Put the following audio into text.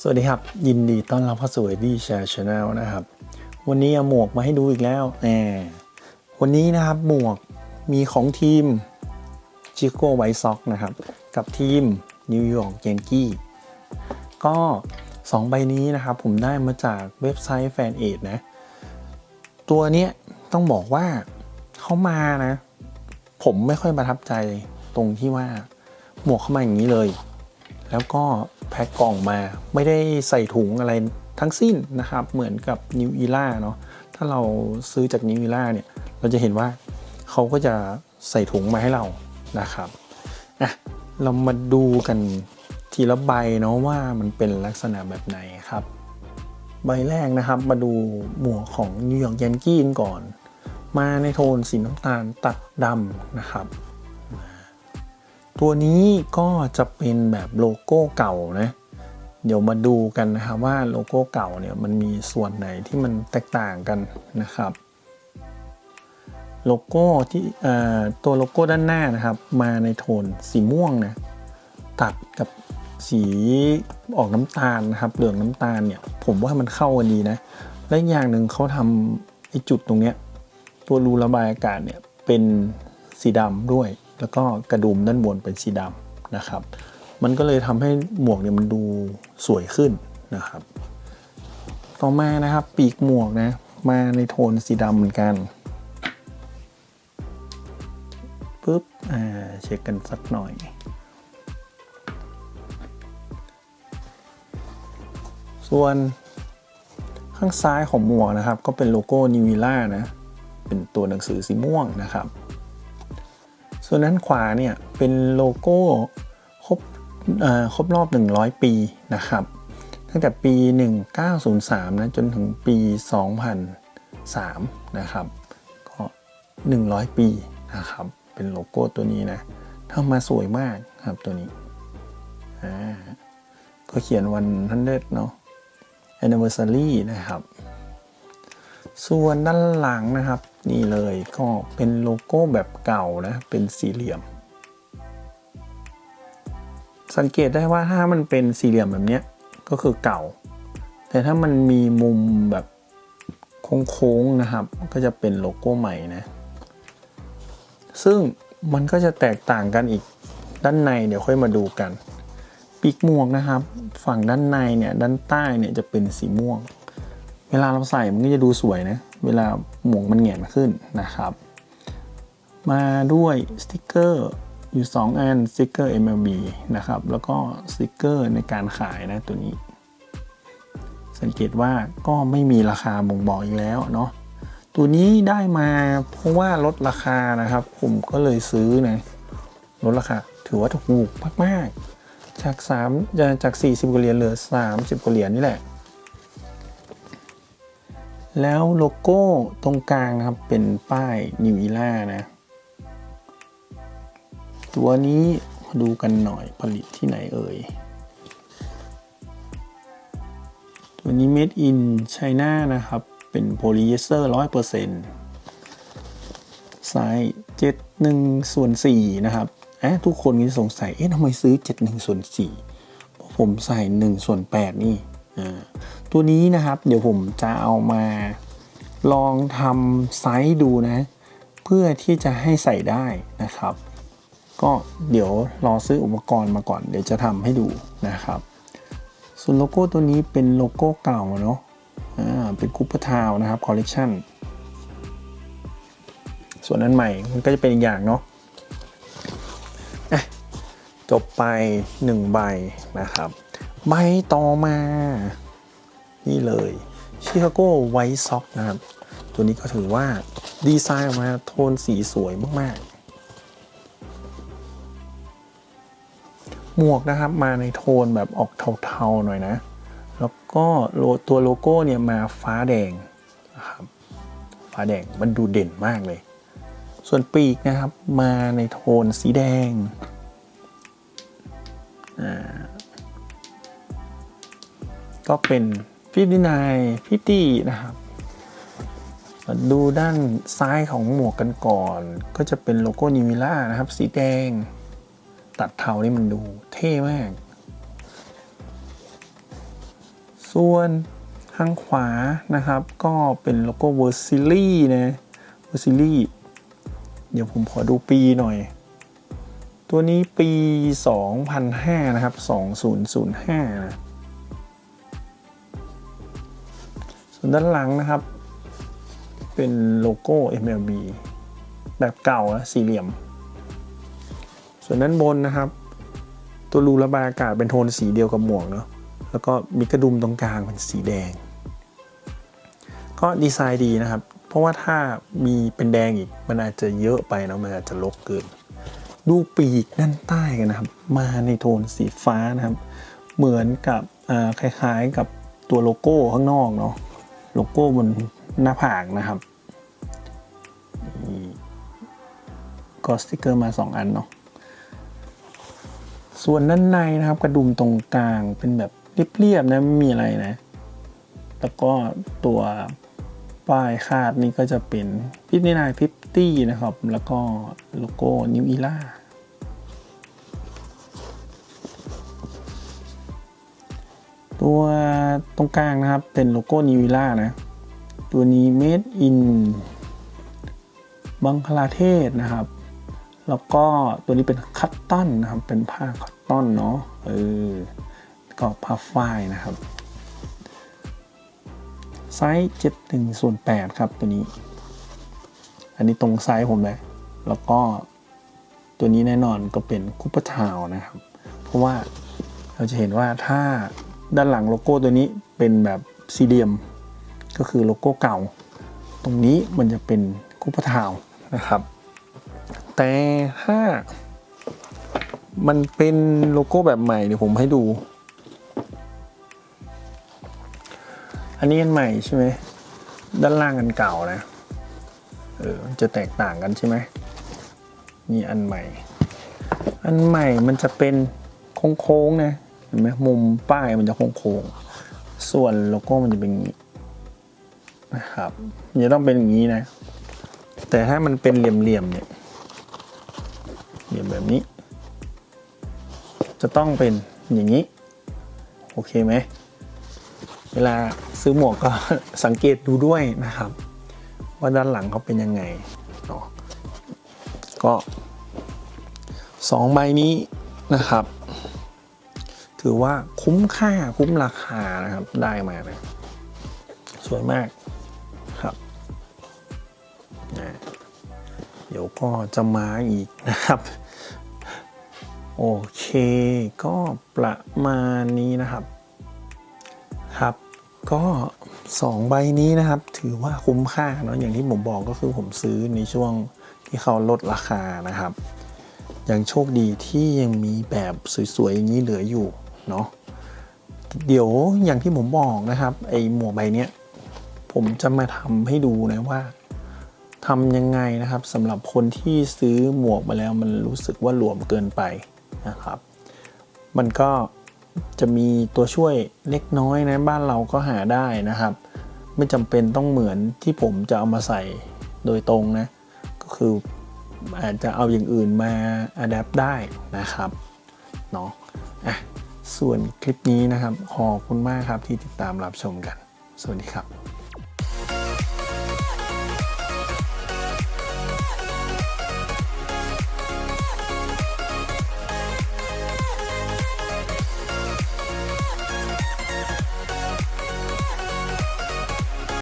สวัสดีครับ ยินดีต้อนรับเข้าสู่ดีแชร์ชาแนลนะครับ วันนี้เอาหมวกมาให้ดูอีกแล้วแหมวันนี้นะครับหมวกมีของทีมชิโก้ไวซ็อกนะครับ กับทีมนิวยอร์กเยนกี้ก็ 2 ใบนี้นะครับผมได้มาจากเว็บไซต์แฟนเอดนะ ตัวเนี้ยต้องบอกว่าเขามานะ ผมไม่ค่อยประทับใจตรงที่ว่าหมวกเข้ามาอย่างนี้เลย แล้วก็ แพ็คกล่องมา ไม่ได้ใส่ถุงอะไรทั้งสิ้นนะครับ เหมือนกับนิวอีล่าเนาะถ้าเราซื้อจากนิวอีล่าเนี่ยเราจะเห็นว่าเขาก็จะใส่ถุงมาให้เรานะครับอะเรามาดูกันทีละใบเนาะว่ามันเป็นลักษณะแบบไหนครับ ใบแรกนะครับมาดูหมวกของนิวยอร์กยันกี้ก่อน มาในโทนสีน้ำตาลตัดดำนะครับ ตัวนี้ก็จะเป็นแบบโลโก้เก่านะ เดี๋ยวมาดูกันนะครับว่าโลโก้เก่าเนี่ยมันมีส่วนไหนที่มันแตกต่างกันนะครับ โลโก้ที่ตัวโลโก้ด้านหน้านะครับ มาในโทนสีม่วงนะตัดกับสีออกน้ำตาลนะครับ เหลืองน้ำตาลเนี่ยผมว่ามันเข้ากันดีนะ และอีกอย่างหนึ่งเขาทำไอ้จุดตรงเนี้ยตัวรูระบายอากาศเนี่ยเป็นสีดำด้วย แล้วก็กระดุมด้านบนเป็นสีดำนะครับ มันก็เลยทำให้หมวกเนี่ยมันดูสวยขึ้นนะครับ ต่อมานะครับปีกหมวกนะมาในโทนสีดำเหมือนกันปุ๊บอ่าเช็คกันสักหน่อยส่วนข้างซ้ายของหมวกนะครับ ก็เป็นโลโก้นิวิล่านะ เป็นตัวหนังสือสีม่วงนะครับ ส่วนด้านขวาเนี่ยเป็นโลโก้ครบเอ่อครบรอบ 100 ปีนะครับตั้งแต่ปี 1903 นะจนถึงปี 2003 นะครับก็ 100 ปีนะครับเป็นโลโก้ตัวนี้นะทำมาสวยมากครับตัวนี้ก็เขียนวันทันเดเนาะ anniversary นะครับ ส่วนด้านหลังนะครับ นี่เลยก็เป็นโลโก้แบบเก่านะ เป็นสี่เหลี่ยม สังเกตได้ว่าถ้ามันเป็นสี่เหลี่ยมแบบนี้ก็คือเก่า แต่ถ้ามันมีมุมแบบโค้งๆนะครับ ก็จะเป็นโลโก้ใหม่นะ ซึ่งมันก็จะแตกต่างกันอีกด้านในเดี๋ยวค่อยมาดูกัน ปีกหมวกนะครับ ฝั่งด้านในเนี่ยด้านใต้เนี่ยจะเป็นสีม่วง วลาเราใส่มันก็จะดูสวยนะ เวลาหมวกมันแหงนขึ้นนะครับ มาด้วยสติกเกอร์อยู่2อันสติกเกอร์ MLB นะครับ แล้วก็สติกเกอร์ในการขายนะตัวนี้ สังเกตว่าก็ไม่มีราคาบ่งบอกอีกแล้วเนาะตัวนี้ได้มาเพราะว่าลดราคานะครับ ผมก็เลยซื้อนะลดราคาถือว่าถูกมากๆจาก 3จะจาก 40กว่าเหรียญเหลือ 30กว่าเหรียญนี่แหละ แล้วโลโก้ตรงกลางนะครับเป็นป้ายนิวอีล่านะ ตัวนี้มาดูกันหน่อยผลิตที่ไหนเอ่ย ตัวนี้ made in China นะครับ เป็นโพลีเอสเตอร์ร้อยเปอร์เซ็นต์ไซส์เจ็ดหนึ่งส่วนสี่นะครับเอ๊ะทุกคนก็สงสัย เอ๊ะทำไมซื้อเจ็ดหนึ่งส่วนสี่ผมใส่หนึ่งส่วนแปดนี่ ตัวนี้นะครับ เดี๋ยวผมจะเอามาลองทำไซส์ดูนะ เพื่อที่จะให้ใส่ได้นะครับ ก็เดี๋ยวรอซื้ออุปกรณ์มาก่อน เดี๋ยวจะทำให้ดูนะครับ ส่วนโลโก้ตัวนี้เป็นโลโก้เก่าเนาะเป็นคูเปอร์ทาวนะครับคอลเลกชันส่วนนั้นใหม่มันก็จะเป็นอีกอย่างเนาะะจบไป1ใบนะครับ ใบต่อมา นี่เลยชิคาโกไวท์ซ็อกนะครับ ตัวนี้ก็ถือว่าดีไซน์ออกมาโทนสีสวยมาก ๆ หมวกนะครับมาในโทนแบบออกเทา ๆ หน่อยนะ แล้วก็โลตัวโลโก้เนี่ยมาฟ้าแดงนะครับฟ้าแดงมันดูเด่นมากเลย ส่วนปีกนะครับมาในโทนสีแดง อ่า ก็เป็นฟิฟตี้นายฟิตี้นะครับดูด้านซ้ายของหมวกกันก่อน ก็จะเป็นโลโก้นิวิล่านะครับ สีแดง ตัดเทานี่มันดูเท่มาก ส่วนข้างขวานะครับ ก็เป็นโลโก้ v e r s i l y นะ v e r s i l y เดี๋ยวผมขอดูปีหน่อย ตัวนี้ปี 2005 นะครับ 2005นะ ด้านหลังนะครับ เป็นโลโก้ MLB แบบเก่านะสี่เหลี่ยม ส่วนด้านบนนะครับ ตัวรูระบายอากาศเป็นโทนสีเดียวกับหมวกเนาะแล้วก็มีกระดุมตรงกลางเป็นสีแดง ก็ดีไซน์ดีนะครับ เพราะว่าถ้ามีเป็นแดงอีกมันอาจจะเยอะไปเนาะมันอาจจะลกเกิน ดูปีกด้านใต้กันนะครับ มาในโทนสีฟ้านะครับ เหมือนกับอ่าคล้ายๆกับตัวโลโก้ข้างนอกเนาะ โลโก้บนหน้าผากนะครับ ก็สติกเกอร์มา 2 อันเนาะ ส่วนด้านในนะครับกระดุมตรงกลางเป็นแบบเรียบๆนะไม่มีอะไรนะ แล้วก็ตัวป้ายคาดนี่ก็จะเป็นพิทนายพิฟตี้นะครับ แล้วก็โลโก้นิวอีล่า ตัวตรงกลางนะครับเป็นโลโก้นิวอีล่านะ ตัวนี้ made in บังคลาเทศนะครับ แล้วก็ตัวนี้เป็นคัตตอนนะครับ เป็นผ้าคัตตอนเนาะเออก็ผ้าฝ้ายนะครับ ไซส์71ส่วน8ครับตัวนี้ อันนี้ตรงไซส์ผมเลย แล้วก็ตัวนี้แน่นอนก็เป็นคุปเปอร์ทาวนะครับ เพราะว่าเราจะเห็นว่าถ้า ด้านหลังโลโก้ตัวนี้เป็นแบบสี่เหลี่ยม ก็คือโลโก้เก่า ตรงนี้มันจะเป็นคุปเปอร์ทาวนะครับ แต่ถ้ามันเป็นโลโก้แบบใหม่เดี๋ยวผมให้ดู อันนี้อันใหม่ใช่ไหมด้านล่างอันเก่านะ เออมันจะแตกต่างกันใช่ไหมนี่อันใหม่ อันใหม่มันจะเป็นโค้งๆนะเห็นไหมมุมป้ายมันจะโค้งๆส่วนโลโก้มันจะเป็นอย่างนี้นะครับมันจะต้องเป็นอย่างนี้นะ แต่ถ้ามันเป็นเหลี่ยมๆเนี่ยเหลี่ยมแบบนี้ จะต้องเป็นอย่างนี้ โอเคไหมเวลาซื้อหมวกก็สังเกตดูด้วยนะครับ ว่าด้านหลังเขาเป็นยังไงเนาะก็สองใบนี้นะครับ ถือว่าคุ้มค่าคุ้มราคานะครับได้มานะสวยมากครับนะเดี๋ยวก็จะมาอีกนะครับ โอเคก็ประมาณนี้นะครับครับก็สองใบนี้นะครับ ถือว่าคุ้มค่าเนาะอย่างที่ผมบอกก็คือผมซื้อในช่วงที่เขาลดราคานะครับ ยังโชคดีที่ยังมีแบบสวยๆอย่างนี้เหลืออยู่ เนาะเดี๋ยวอย่างที่ผมบอกนะครับไอหมวกใบเนี้ยผมจะมาทำให้ดูนะว่าทำยังไงนะครับสำหรับคนที่ซื้อหมวกมาแล้วมันรู้สึกว่าหลวมเกินไปนะครับ มันก็จะมีตัวช่วยเล็กน้อยนะบ้านเราก็หาได้นะครับ ไม่จำเป็นต้องเหมือนที่ผมจะเอามาใส่โดยตรงนะ ก็คืออาจจะเอาอย่างอื่นมาอัดแอปได้นะครับเนาะอะ ส่วนคลิปนี้นะครับ ขอบคุณมากครับที่ติดตามรับชมกัน สวัสดีครับ